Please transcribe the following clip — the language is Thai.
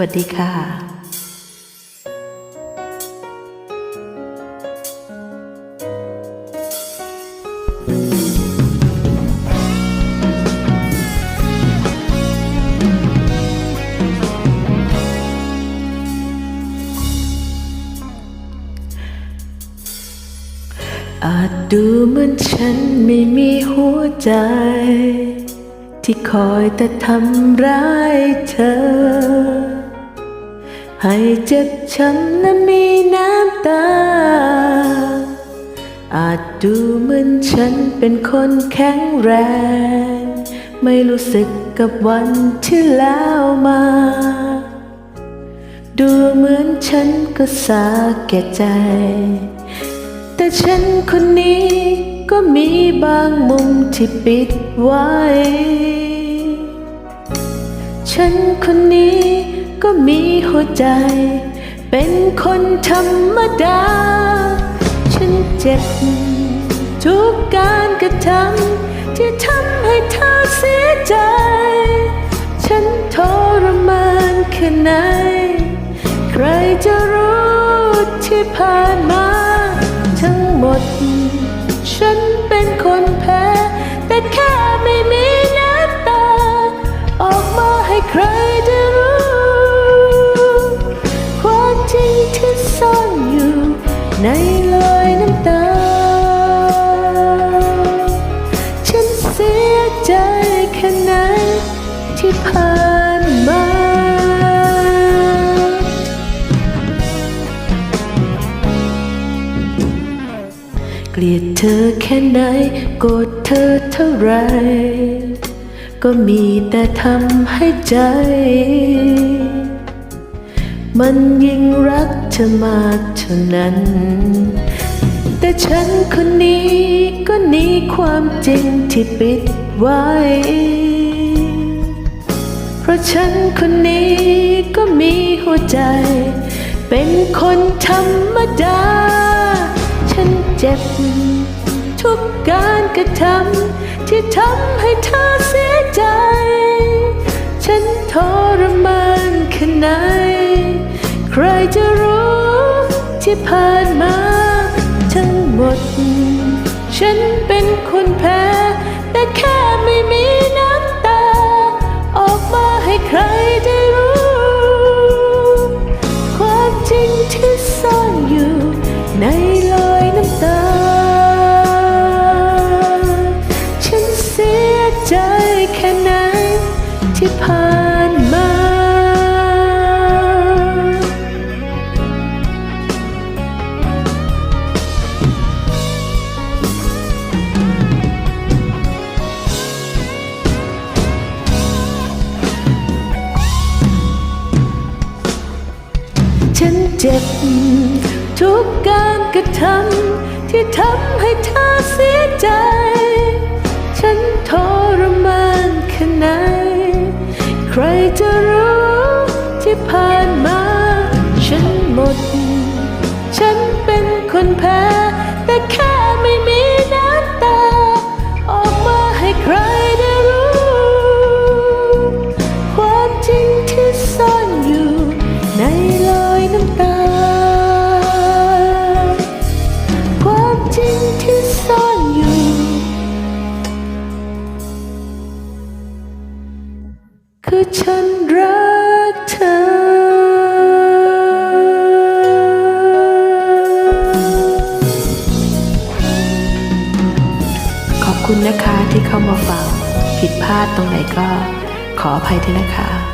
วัสดีค่ะอาจดูเหมือนฉันไม่มีหัวใจ ที่คอยแต่ทำร้ายเธอ ให้เจ็บช้ำและมีน้ำตา อาจดูเหมือนฉันเป็นคนแข็งแรง ไม่รู้สึกกับวันที่แล้วมา ดูเหมือนฉันก็สาแก่ใจ แต่ฉันคนนี้ก็มีบางมุมที่ปิดไว้ ฉันคนนี้ ก็มีหัวใจ เป็นคนธรรมดา ฉันเจ็บ ทุกการกระทำที่ทำให้เธอเสียใจ ฉันทรมานแค่ไหน ใครจะรู้ที่ผ่านมา ทั้งหมด ฉันเป็นคนแพ้ แต่แค่ไม่มีน้ำตา ออกมาให้ใคร ที่ผ่านมา เกลียดเธอแค่ไหนโกรธเธอเท่าไร ก็มีแต่ทำให้ใจ มันยิ่งรักเธอมากเท่านั้น แต่ฉันคนนี้ก็หนีความจริงที่ปิดไว้ เพราะฉันคนนี้ก็มีหัวใจ เป็นคนธรรมดา ฉันเจ็บ ทุกการกระทำที่ทำให้เธอเสียใจ ฉันทรมานแค่ไหนใครจะรู้ที่ผ่านมา ทั้งหมด ฉันเป็นคนแพ้ จ จ็บ ทุกการกระทำที่ทำให้เธอเสียใจ ฉันทรมานขนาดใครจะรู้ที่ผ่านมา ฉันหมด ฉันเป็นคนแพ้แต่แค่ือฉันรักเธอ ขอบคุณนะคะที่เข้ามาฟัง ผิดพลาดตรงไหนก็ขออภัยด้วยนะคะ